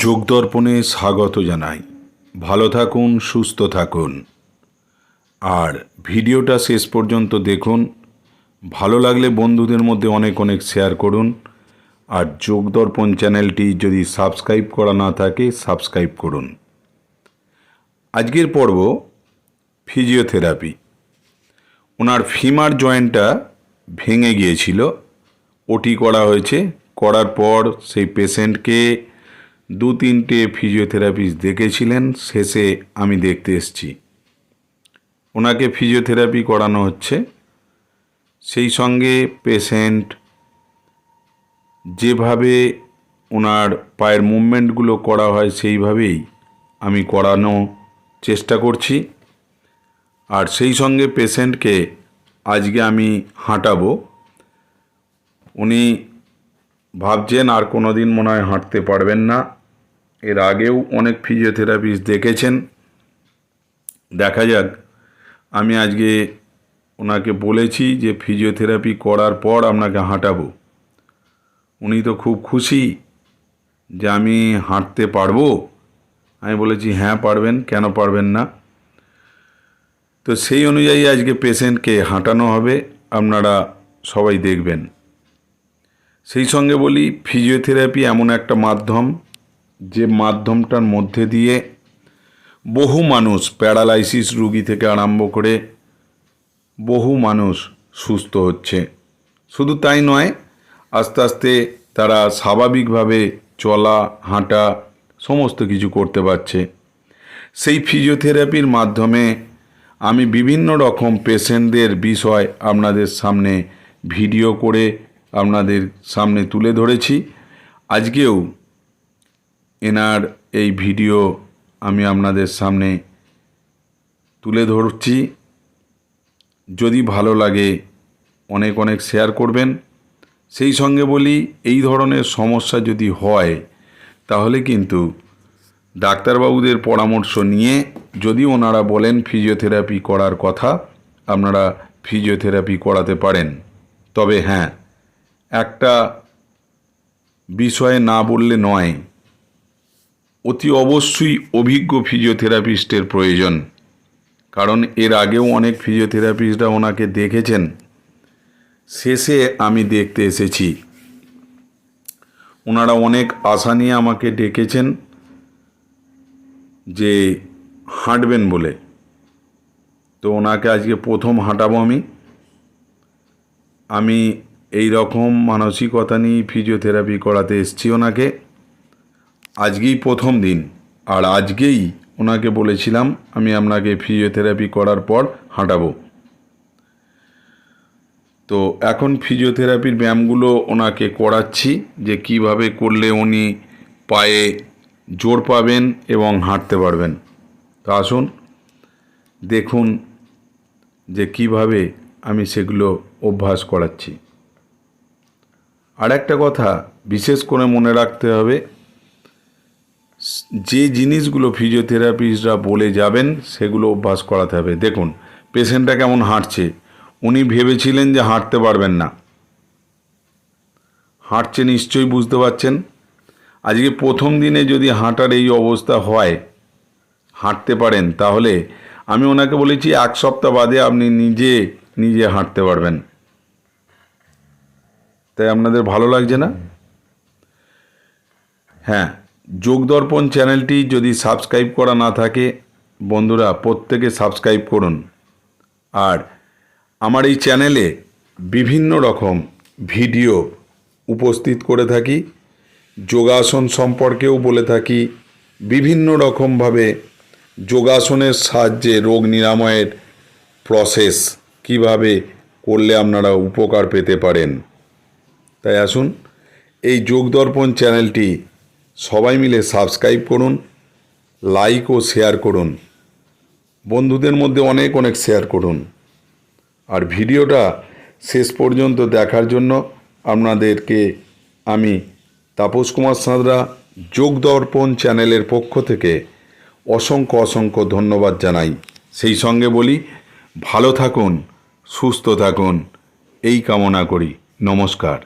যোগদর্পণে স্বাগত জানাই। ভালো থাকুন, সুস্থ থাকুন। আর ভিডিওটা শেষ পর্যন্ত দেখুন। ভালো লাগলে বন্ধুদের মধ্যে অনেক অনেক শেয়ার করুন। আর যোগদর্পণ চ্যানেলটি যদি সাবস্ক্রাইব করা না থাকে সাবস্ক্রাইব করুন। আজকের পর্ব ফিজিওথেরাপি ওনার ফিমার জয়েন্টটা ভেঙে গিয়েছিল। ওটি করা হয়েছে, করার পর সেই পেশেন্টকে দু তিনটে ফিজিওথেরাপিস্ট দেখেছিলেন, শেষে আমি দেখতে এসেছি। ওনাকে ফিজিওথেরাপি করানো হচ্ছে। সেই সঙ্গে পেশেন্ট যেভাবে ওনার পায়ের মুভমেন্টগুলো করা হয়, সেইভাবেই আমি করানো চেষ্টা করছি। আর সেই সঙ্গে পেশেন্টকে আজকে আমি হাঁটাবো। উনি ভাবছেন আর কোনো দিন মনে হয় হাঁটতে পারবেন না। এর আগেও অনেক ফিজিওথেরাপিস্ট দেখেছেন। দেখা যাক। আমি আজকে ওনাকে বলেছি যে ফিজিওথেরাপি করার পর আপনাকে হাঁটাবো। উনি তো খুব খুশি যে আমি হাঁটতে পারব। আমি বলেছি হ্যাঁ পারবেন। কেন পারবেন না? তো সেই অনুযায়ী আজকে পেশেন্টকে হাঁটানো হবে। আপনারা সবাই দেখবেন। সেই সঙ্গে বলি ফিজিওথেরাপি এমন একটা মাধ্যম যে মাধ্যমটার মধ্যে দিয়ে বহু মানুষ প্যারালাইসিস রুগী থেকে আরম্ভ করে বহু মানুষ সুস্থ হচ্ছে। শুধু তাই নয়, আস্তে আস্তে তারা স্বাভাবিকভাবে চলা, হাঁটা, সমস্ত কিছু করতে পারছে। সেই ফিজিওথেরাপির মাধ্যমে আমি বিভিন্ন রকম পেশেন্টদের বিষয় আপনাদের সামনে ভিডিও করে আপনাদের সামনে তুলে ধরেছি। আজকেও এনার এই ভিডিও আমি আপনাদের সামনে তুলে ধরছি। যদি ভালো লাগে, অনেক অনেক শেয়ার করবেন। সেই সঙ্গে বলি, এই ধরনের সমস্যা যদি হয়, তাহলে কিন্তু ডাক্তারবাবুদের পরামর্শ নিয়ে যদি ওনারা বলেন ফিজিওথেরাপি করার কথা, আপনারা ফিজিওথেরাপি করাতে পারেন। তবে হ্যাঁ একটা বিষয়ে না বললে নয় অতি অবশ্যই অভিজ্ঞ ফিজিওথেরাপিস্টের প্রয়োজন। কারণ এর আগেও অনেক ফিজিওথেরাপিস্টরা ওনাকে দেখেছেন। শেষে আমি দেখতে এসেছি। ওনারা অনেক আশা নিয়ে আমাকে ডেকেছেন যে হাঁটবেন বলে। তো ওনাকে আজকে প্রথম হাঁটাবো আমি। আমি এই রকম মানসিকতা নিয়ে ফিজিওথেরাপি করাতে এসছি ওনাকে। আজকেই প্রথম দিন। আর আজকেই ওনাকে বলেছিলাম, আমি আপনাকে ফিজিওথেরাপি করার পর হাঁটাবো। তো এখন ফিজিওথেরাপির ব্যায়ামগুলো ওনাকে করাচ্ছি, যে কীভাবে করলে উনি পায়ে জোর পাবেন এবং হাঁটতে পারবেন। তো আসুন, দেখুন যে কীভাবে আমি সেগুলো অভ্যাস করাচ্ছি। আর একটা কথা, বিশেষ করে মনে রাখতে হবে যে জিনিসগুলো ফিজিওথেরাপিস্টরা বলে যাবেন, সেগুলো অভ্যাস করাতে হবে। দেখুন, পেশেন্টটা কেমন হাঁটছে। উনি ভেবেছিলেন যে হাঁটতে পারবেন না। হাঁটছে নিশ্চয়ই বুঝতে পারছেন? আজকে প্রথম দিনে যদি হাঁটার এই অবস্থা হয়, হাঁটতে পারেন, তাহলে আমি ওনাকে বলেছি, এক সপ্তাহ বাদে আপনি নিজে নিজে হাঁটতে পারবেন। তাই আপনাদের ভালো লাগছে না? হ্যাঁ। যোগদর্পণ চ্যানেলটি যদি সাবস্ক্রাইব করা না থাকে, বন্ধুরা প্রত্যেকে সাবস্ক্রাইব করুন। আর আমার এই চ্যানেলে বিভিন্ন রকম ভিডিও উপস্থিত করে থাকি, যোগাসন সম্পর্কেও বলে থাকি, বিভিন্ন রকমভাবে যোগাসনের সাহায্যে রোগ নিরাময়ের প্রসেস কীভাবে করলে আপনারা উপকার পেতে পারেন। তাই আসুন, এই যোগদর্পণ চ্যানেলটি সবাই মিলে সাবস্ক্রাইব করুন লাইক ও শেয়ার করুন, বন্ধুদের মধ্যে অনেক অনেক শেয়ার করুন। আর ভিডিওটা শেষ পর্যন্ত দেখার জন্য আপনাদেরকে আমি তাপস কুমার সাঁতরা যোগ দর্পণ চ্যানেলের পক্ষ থেকে অসংখ্য অসংখ্য ধন্যবাদ জানাই। সেই সঙ্গে বলি, ভালো থাকুন, সুস্থ থাকুন, এই কামনা করি। নমস্কার।